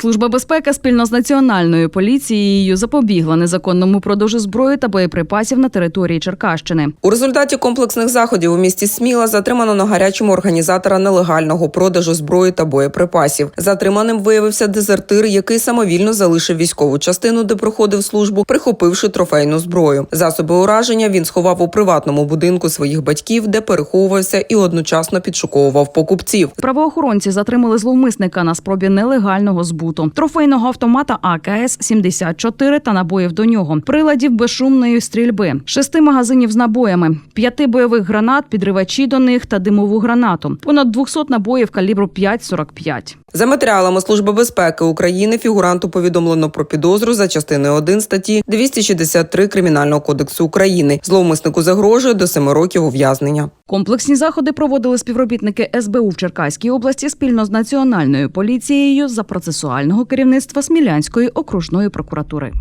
Служба безпеки спільно з національною поліцією запобігла незаконному продажу зброї та боєприпасів на території Черкащини. У результаті комплексних заходів у місті Сміла затримано на гарячому організатора нелегального продажу зброї та боєприпасів. Затриманим виявився дезертир, який самовільно залишив військову частину, де проходив службу, прихопивши трофейну зброю. Засоби ураження він сховав у приватному будинку своїх батьків, де переховувався і одночасно підшуковував покупців. Правоохоронці затримали зловмисника на спробі нелегального збуту, трофейного автомата АКС 74 та набоїв до нього, приладів безшумної стрільби, шести магазинів з набоями, п'яти бойових гранат, підривачі до них та димову гранату, понад 200 набоїв калібру 5,45. За матеріалами Служби безпеки України фігуранту повідомлено про підозру за частиною 1 статті 263 Кримінального кодексу України. Зловмиснику загрожує до 7 років ув'язнення. Комплексні заходи проводили співробітники СБУ в Черкаській області спільно з національною поліцією за процесуального керівництва Смілянської окружної прокуратури.